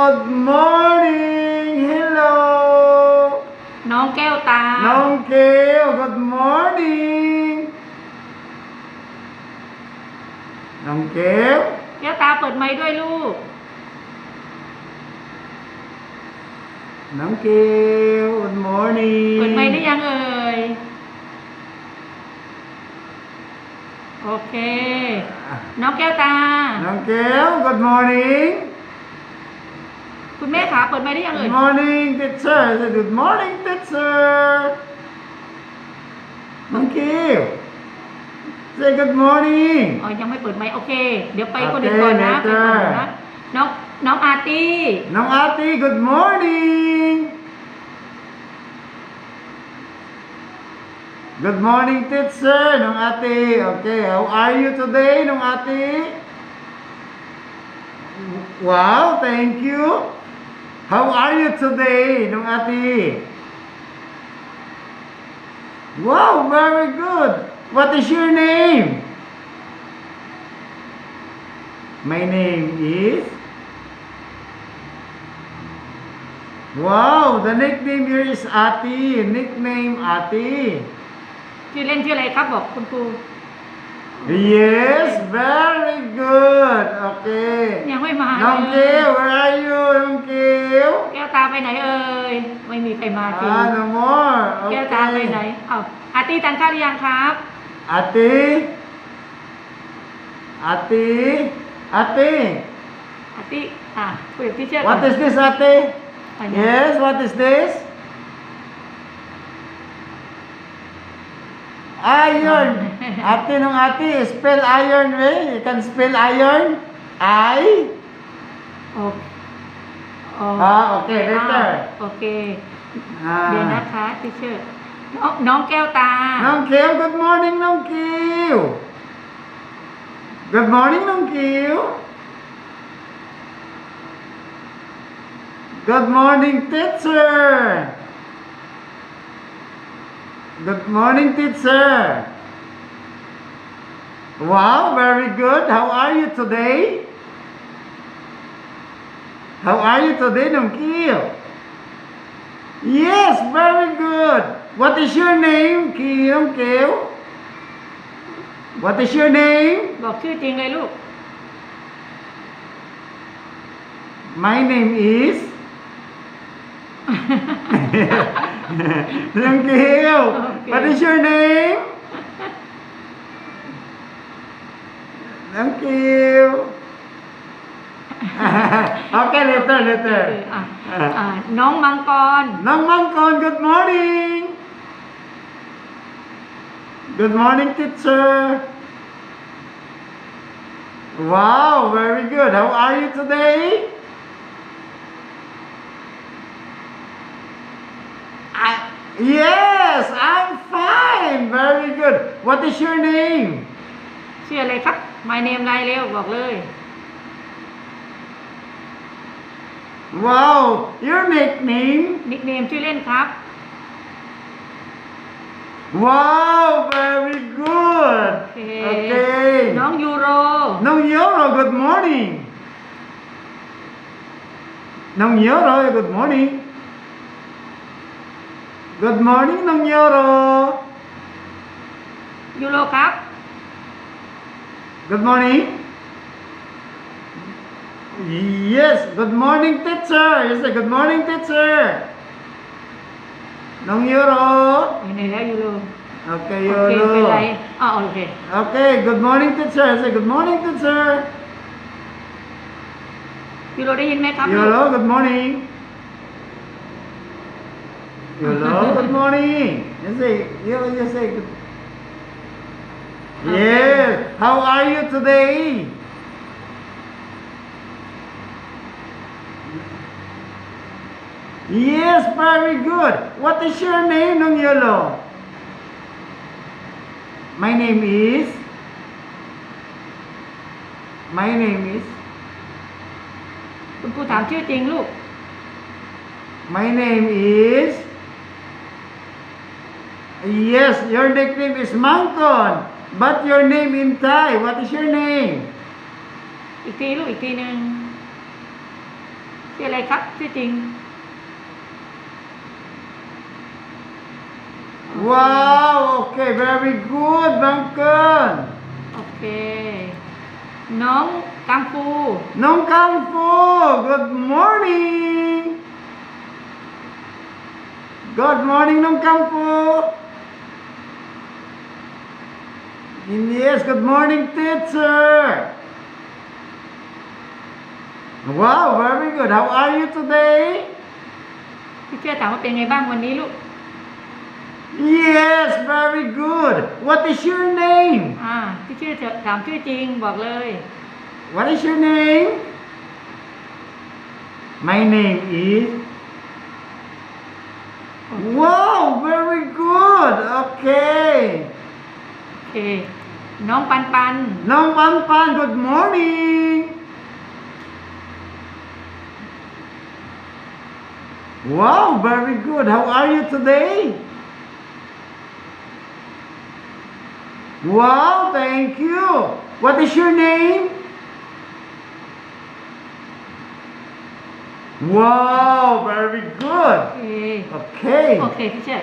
Good morning Hello น้องแก้วตา น้องเกล Good morning น้องเกล แก้วตาเปิดไมค์ด้วยลูก น้องเกล Good morning เปิดไมค์ได้ยังเอ่ย โอเค น้องแก้วตา น้องเกล Good morning คุณแม่ขาเปิดไมค์ได้ยังเอ่ย Good morning teacher Say Good morning teacher น้องเกล Say good morning อ๋อยังไม่เปิดไมค์โอเค เดี๋ยวไปโอเคคนอื่นก่อนนะเดี๋ไปยวคนเจออื่นนะน้องน้องอาร์ตี้น้องอาร์ตี้ Good morning Good morning teacher น้องอาร์ตี้ Okay how are you today น้องอาร์ตี้ Wow thank you How are you today น้องอาร์ตี้ Wow very good What is your name My name is Wow, the nickname here is Ati. Nickname Ati. ชื่อเล่นชื่ออะไรครับบอกคุณครู Yes, very good. Okay. ยังไม่มา น้อง เล เก ย ล where are you น้องเกล แก้วตาไปไหนเอ่ย ไม่มีใครมาจริง อ่า no more แก้วตาไปไหน เอ้าอาร์ตี้ทานข้าวหรือยังครับ Ati. Ati. Ati. อาร์ตี้อ่ะคุยกับพี่เชื่อก่อน What is this, Ati? ไปเนี่ย Yes, what is this? Iron. Ate nung ate, spell iron way. You can spell iron. I. โอโอ อ่าโอเค later โอเค Ah. เดี๋ยวนะคะพี่เชื่อน้องน้องแก้วตา Nong Kiel, good morning, Nong Kiel. Good morning, Nong Kiel. Good morning, teacher. Good morning, teacher. Wow, very good. How are you today? How are you today, Nong Kiel? Yes, very good. What is your name, Kiel Kiel? What is your name? บอกชื่อจริงเลยลูก My name is. Nong Kiel. Okay. What is your name? Nong Kiel. okay, later, เอ later. ออ่ะอ่ะน้องมังกร Nong Mangkon, good morning. Good morning, teacher. Wow, very good. How are you today? I, yes, I'm fine. Very good. What is your name? ชื่ออะไรครับ My name อะไรเร็วบอกเลย Wow, your nickname? นิกเนมชื่อเล่นครับ Wow, very good. โอเค Okay. น้องยูโร Nong Yoro, good morning. Nong Yoro, good morning. Good morning, Nong Yoro. ยูโร ครับ Good morning. Yes, good morning, teacher. You say good morning, teacher. Nong Yoro. ไหนๆแล้วยูโร Okay, โอเคเป็นไร Yoro. อ๋อโอเค Okay, good morning, teacher. I say good morning, teacher. ยูโรได้ยินไหมครับลูก Hello, good morning. Hello, good morning. You say, you, you say good. Yes. How are you today? Yes, very good. What is your name, Nong Yolo? My name is. My name is. คุณครูถามชื่อจริงลูก My name is. Yes, your nickname is Mangkon. But your name in Thai, what is your name? อีกทีลูกอีกทีหนึ่ง ชื่ออะไรครับชื่อจริง Wow, okay, very good, Duncan. โอเค น้องกังฟู Nong Kang Fu, good morning. Good morning, Nong Kang Fu. Yes, good morning, teacher. Wow, very good. How are you today? พี่เชื่อถามว่าเป็นไงบ้างวันนี้ลูก Yes, very good. What is your name? อ่าพี่เชื่อถามชื่อจริงบอกเลย What is your name? My name is. Wow, very good. Okay. โอเค น้องปันปัน Nong Pan Pan, good morning. Wow, very good. How are you today? Wow, thank you. What is your name? Wow, very โอ good. เค Okay. โอเคพี่เชื่อ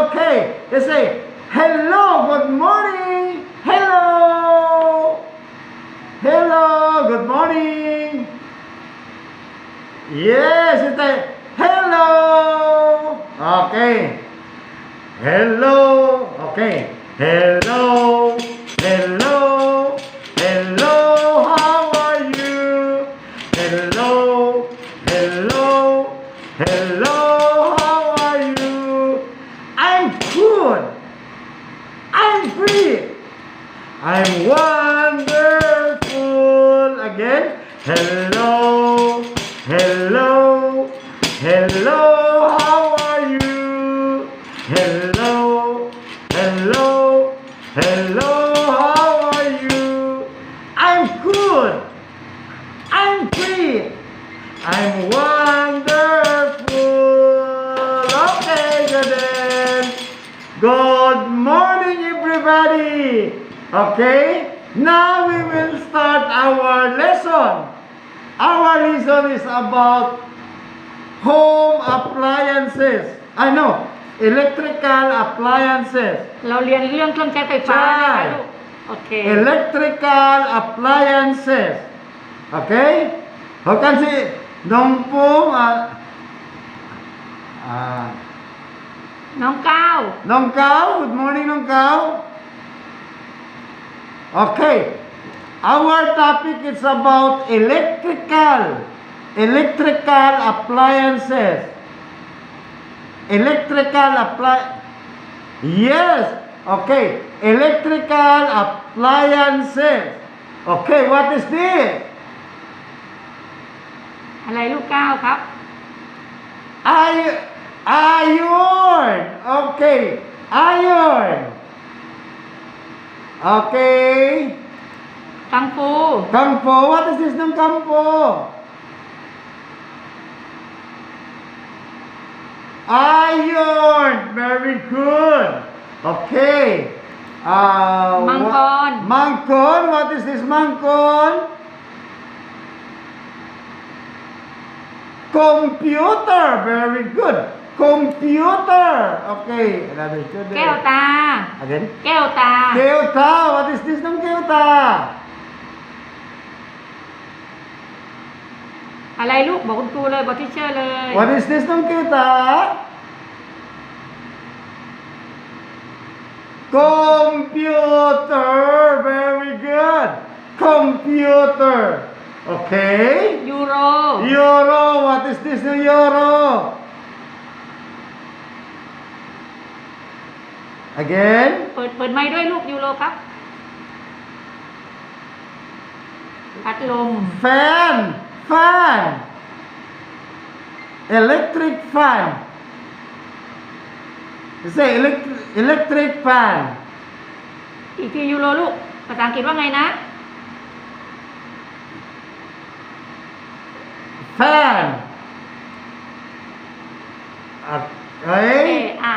Okay, let's say hello, good morning. Hello. Hello, good morning. Yes, you say hello. Okay. Hello. Okay. Hello. Hello. I'm wonderful. Again. Hello. Hello. Hello. How are you? Hello. is about home appliances. I know, electrical appliances. เราเรียนเรื่องเครื่องใช้ไฟฟ้านะคะลูก โอเค Electrical appliances. Okay? How can see? Nung po, ah, ah, น้องก้าว Nong Kao, good morning, Nong Kao. Okay, our topic is about electrical, electrical appliances. Electrical apply. Yes, okay, electrical appliances. Okay, what is this? อะไรลูกก้าวครับ I- iron. Okay, iron. Okay. กังฟู Kampo, what is this ng kampo? Iron! Very good! Okay. Uh, mangkon. What, mangkon? What is this mangkon? Computer. Very good. Computer. Okay. Another student. Kelta. Again? Kelta. Kelta. What is this ng Kelta? Kelta. อะไรลูกบอกคุณครูเลยบอกที่เชื่อเลย What is this nung kita? Computer. Very good. Computer. Okay. ยูโร Euro. What is this new euro? Again. เปิดเปิดไม้ด้วยลูกยูโรครับ พัดลม Fan. Fan. Electric fan. You say electric, electric fan. อีกทียูโรลูก ภาษาอังกฤษว่าไงนะ Fan. เอ Okay. อ่ะ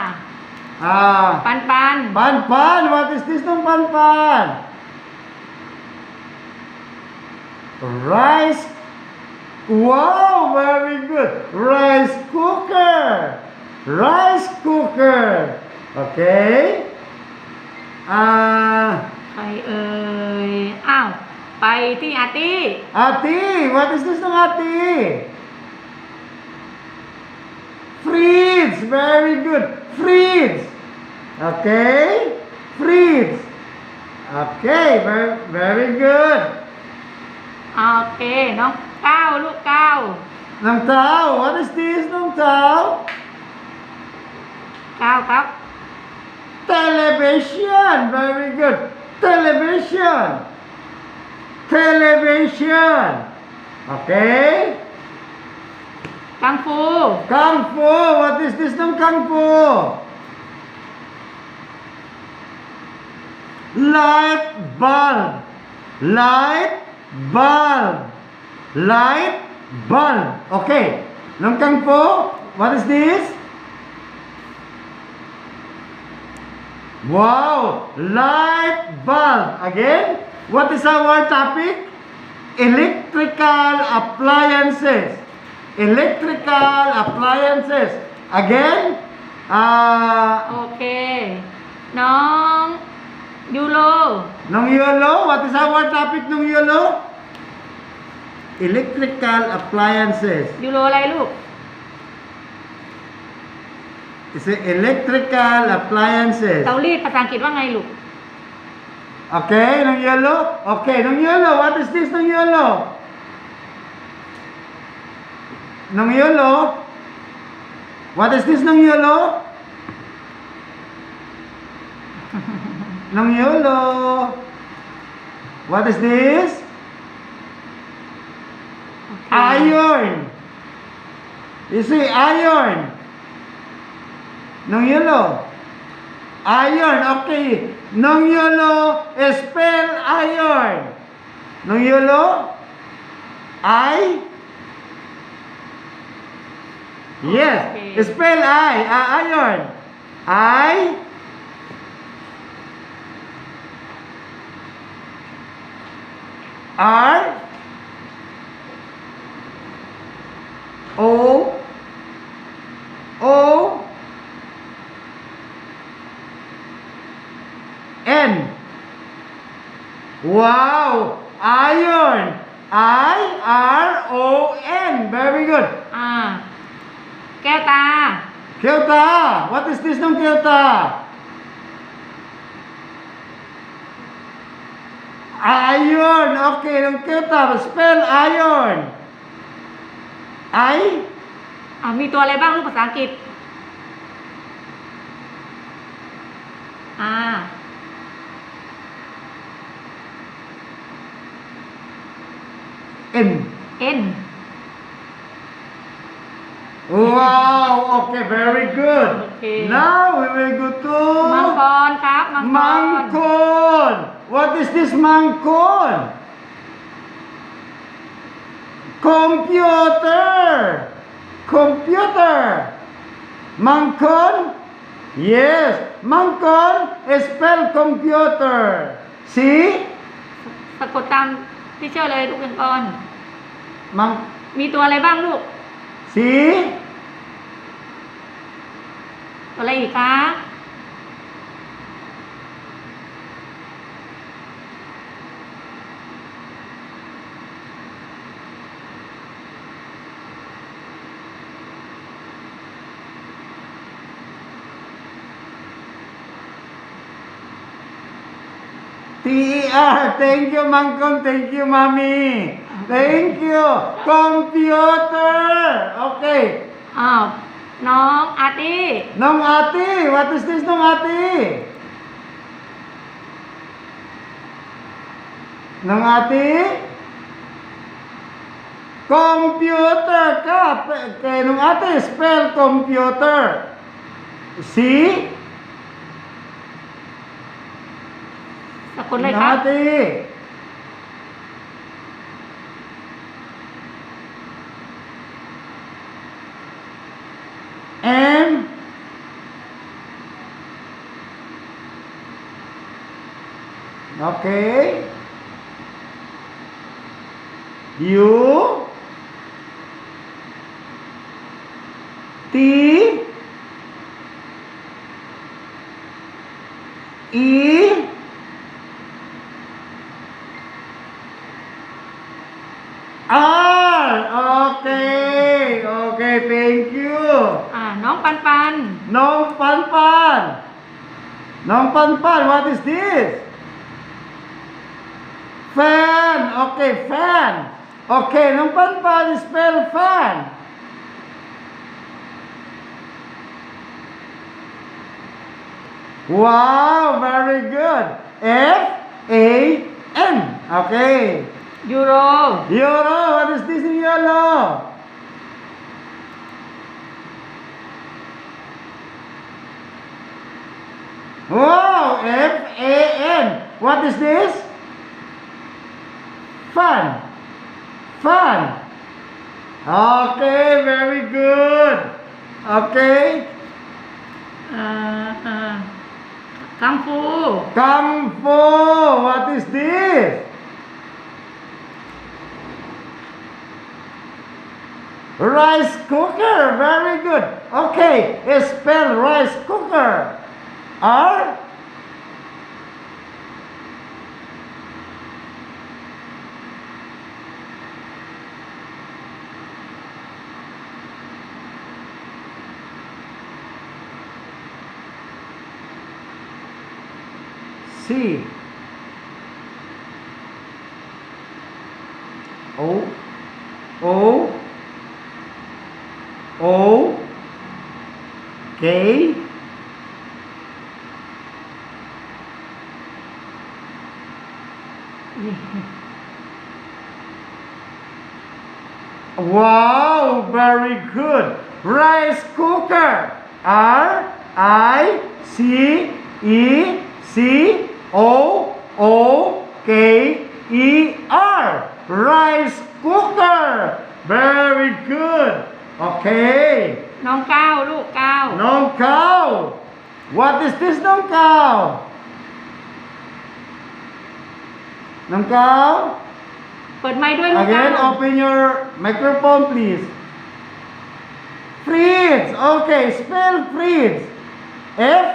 Ah. ปันปัน Pan pan. What is this ng pan pan? Rice. Wow, very rice cooker โอเคอ่า ใครเอ่ย อ้าว ไปที่อาร์ตี้ Ati, what is this ng ati? Fritz, very good. Fritz. Okay? Fritz. Okay, very, very good. โอเค น้อ งก้าวลูกก้าว Nang tao, what is this ng tao? ก้าวครับ Television, very good. Television. Television. Okay? กังฟู Kung Fu, what is this ng Kung Fu? Light bulb. Light bulb. light bulb. Okay. Lungkang po, what is this? Wow! Light bulb. Again, what is our topic? Electrical appliances. Electrical appliances. Again, uh, Okay. Nong, yulo. Nung yellow, what is our topic nung yellow? Electrical appliances. ยูโรอะไรลูก It's a electrical appliances. เตารีดภาษาอังกฤษว่าไงลูก Okay, nung yellow? Okay, nung yellow, what is this nung yellow? Nung yellow? What is this nung yellow? nung yellow? What is this? โอเค Iron. You see, iron. Nung yellow. Iron, okay. Nung yellow, spell iron. Nung yellow, I. Yes, Okay. spell I, uh, iron. I. R. O O N. Wow iron. I R O N. Very good. Ah. Kelta Kelta what is this name Kelta Iron. Okay nung Kelta spell iron. I อ่ามีตัวอะไรบ้างลูกภาษาอังกฤษอ่า N N Wow, okay, very good. Okay. Now we will go มังก to รครับมังกร Mangkon. What is this Mangkon? คอมพิวเตอร์คอมพิวเตอร์มังกร yes มังคน spell พิวเตอร์สีสะกดตามที่เชื่อเลยลูกเป็กอนมังมีตัวอะไรบ้างลูก สี ตัวอะไรอีกคะ TER. Thank you, Mangkong. Thank you, Mami. Thank you. Computer. Okay. Oh, ah, Nong Ate. Nong Ate. What is this, Nong Ate? Nong Ate? Computer ka. Kay Nong Ate, spell computer. See? สะกดเลยครับ Nong ati. M Okay. U T Kapanpan, what is this? Fan. Okay, fan. Okay, nung panpan, spell fan. Wow, very good. F A N. Okay. Euro. Euro. What is this in yellow? Whoa! F-A-N. What is this? Fun. Fun. Okay, very good. Okay. Uh, uh, Kung Fu. Kung Fu. What is this? Rice cooker. Very good. Okay, it's spelled rice cooker. R. C. O. O. O. K. Wow, very good. Rice cooker. R I C E C O O K E R. Rice cooker. Very good. Okay. น้องก้าวลูกก้าว Nong cow. What is this nong cow? Nong cow? เปิดไมค์ด้วยลูกก้า Again, ว open your microphone, please. Fritz. Okay, spell Fritz. F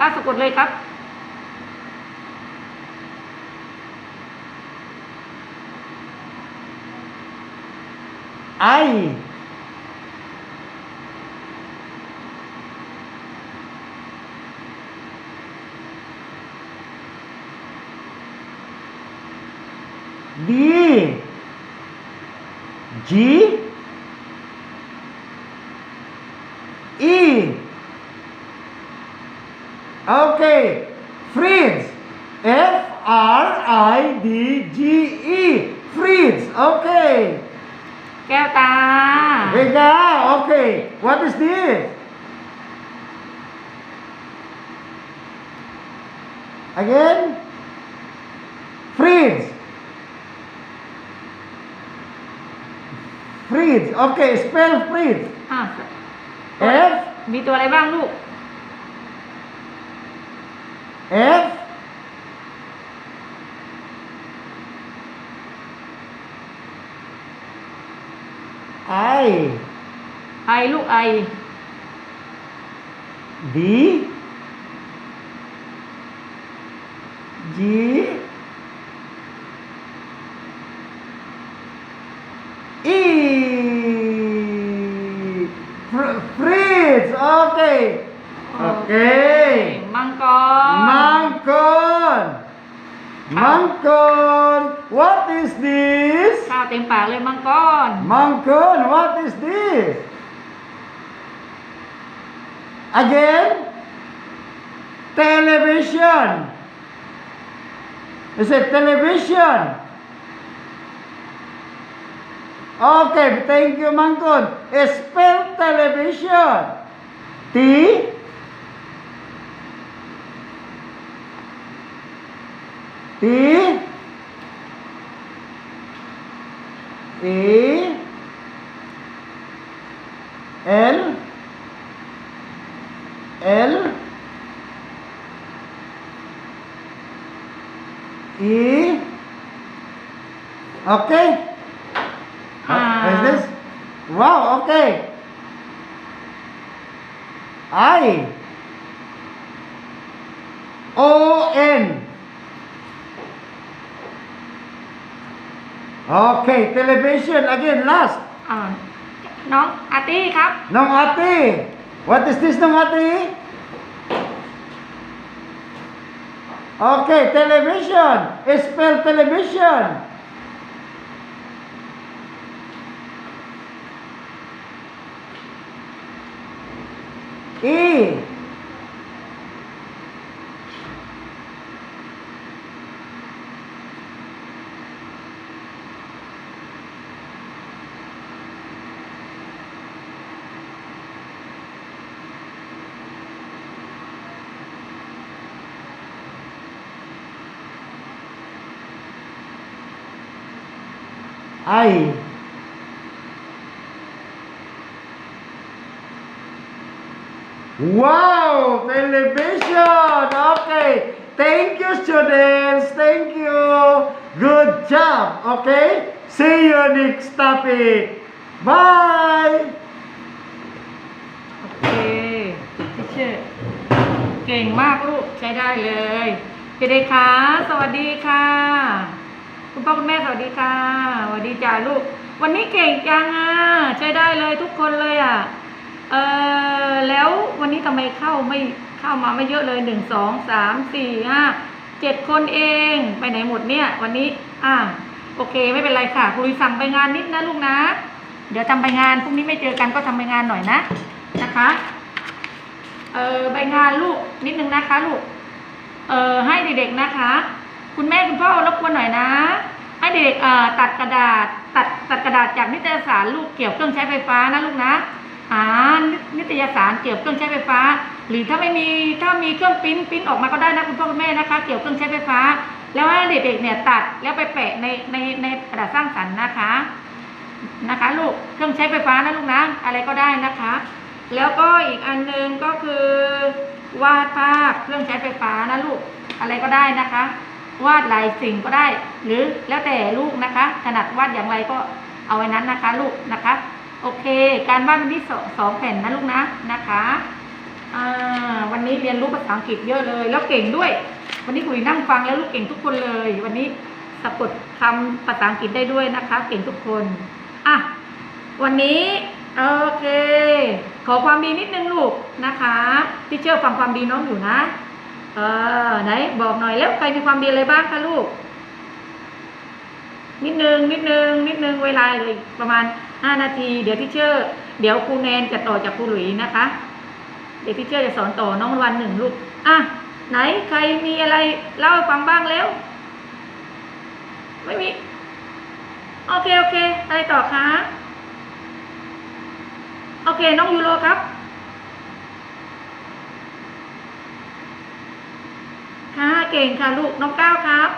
อะสะกดเลยครับไอดีจีอี Okay. Fritz. F R I D G E. Fritz. Okay. แก้วตา Vega, okay. What is this? Again? Freeze. Freeze. Okay, spell freeze. อ่า F มีตัวอะไรบ้างลูก F? I. I look I. D มปากเลยมังกร Mangkon what is this again television is it television okay thank you Mangkon spell television T T E L L E Okay Okay television again last อ่าน้องอาร์ตี้ครับ น้องอาร์ตี้ What is this น้องอาร์ตี้ Okay television spell television E job. Okay. See you next topic. Bye. โอเคทิเชอร์เก่งมากลูก ใช้ได้เลยเด็กๆคะสวัสดีค่ะ คุณพ่อคุณแม่สวัสดีค่ะ สวัสดีจ้าลูก วันนี้เก่งจังอะ ใช้ได้เลยทุกคนเลยอะ เออแล้ววันนี้ทำไมเข้าไม่เข้ามาไม่เยอะเลยหนึ่งสองสามสี่ห้า เจ็ดคนเองไปไหนหมดเนี่ย วันนี้ อะโอเค ไม่เป็นไรค่ะครูสั่งไปงานนิดนะลูกนะ เดี๋ยวทำไปงานพรุ่งนี้ไม่เจอกันก็ทำไปงานหน่อยนะนะคะเออใบงานลูกนิดนึงนะคะลูกเออให้เด็กๆนะคะ คุณแม่คุณพ่อรบกวนหน่อยนะ ให้เด็กเอ่อตัดกระดาษตัดตัดกระดาษจากนิตยสารลูกเกี่ยวเครื่องใช้ไฟฟ้านะลูกนะอ่านนิตยสารเกี่ยวเครื่องใช้ไฟฟ้า หรือถ้าไม่มีถ้ามีเครื่องปิ้นปิ้นออกมาก็ได้นะคุณพ่อคุณแม่นะคะ เกี่ยวเครื่องใช้ไฟฟ้า แล้วให้เด็กๆเนี่ยตัดแล้วไปแปะในในในกระดาษสร้างสรรค์นะคะนะคะ ลูกเครื่องใช้ไฟฟ้านะลูกนะอะไรก็ได้นะคะ แล้วก็อีกอันหนึงก็คือวาดภาพเครื่องใช้ไฟฟ้านะลูกอะไรก็ได้นะคะ วาดลายสิ่งก็ได้ หรือแล้วแต่ลูกนะคะ ถนัดวาดอย่างไรก็เอาไว้นั้นนะคะ ลูกนะคะ โอเค การบ้านวันนี้สองสองแผ่นนะลูกนะนะคะ อ่าวันนี้เรียนรู้ภาษาอังกฤษเยอะเลย แล้วเก่งด้วย วันนี้คุยนั่งฟังแล้วลูกเก่งทุกคนเลย วันนี้สะกดคำภาษาอังกฤษได้ด้วยนะคะ เก่งทุกคนอะวันนี้โอเค ขอความดีนิดนึงลูกนะคะทีเชื่อฟังความดีน้องอยู่นะ เออไหนบอกหน่อยแล้วใครมีความดีอะไรบ้างคะลูก นิดนึงนิดนึงนิดนึงเวลาเลยประมาณห้านาที เดี๋ยวทีเชื่อเดี๋ยวครูแนนจะต่อจากครูหลุยนะคะ เดี๋ยวที่เชื่อจะสอนต่อน้องวันหนึ่งลูกอะไหนใครมีอะไรเล่าให้ฟังบ้างแล้ว ไม่มี โอเค โอเค อะไรต่อคะ โอเค น้องยูโรครับ ค่ะเก่งค่ะลูก น้องก้าวครับ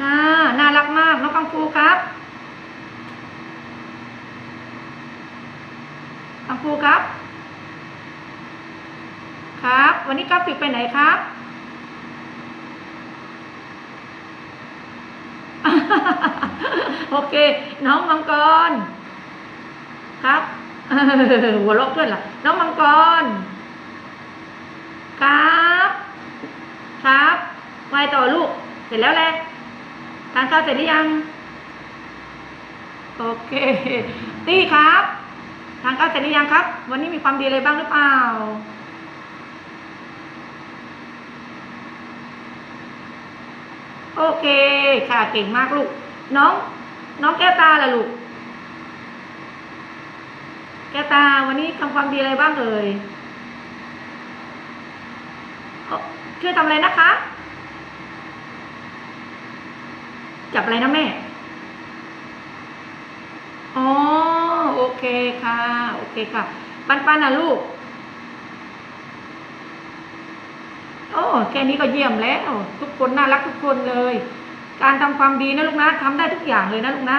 ค่ะ น่ารักมาก น้องกังฟูครับ กังฟูครับ ครับ วันนี้กราฟิกไปไหนครับโอเค น้องมังกร ครับหัวเราะเพื่อนล่ะ น้องมังกร ครับ ครับไวต่อลูก เสร็จแล้วแหละทานข้าวเสร็จหรือยัง โอเค ตี้ครับ ทานข้าวเสร็จหรือยังครับ วันนี้มีความดีอะไรบ้างหรือเปล่า โอเคค่ะเก่งมากลูก น้อง น้องแก้วตาล่ะลูก แก้วตาวันนี้ทำความดีอะไรบ้างเอ่ยเอ่อช่วยทำอะไรนะคะ จับอะไรนะแม่ อ๋อ คค่ะ โอเคค่ะ ปันปันนะลูก โอ้แค่นี้ก็เยี่ยมแล้ว ทุกคนน่ารักทุกคนเลย การทำความดีนะลูกนะทำได้ทุกอย่างเลยนะลูกนะ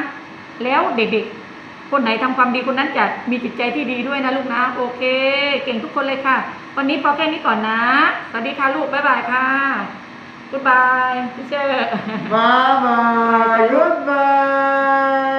แล้วเด็กๆ คนไหนทำความดีคนนั้นจะมีจิตใจที่ดีด้วยนะลูกนะ โอเค เก่งทุกคนเลยค่ะ วันนี้พอแค่นี้ก่อนนะ สวัสดีค่ะลูก บ๊ายบายค่ะ Goodbye พี่เชอร์ Bye bye.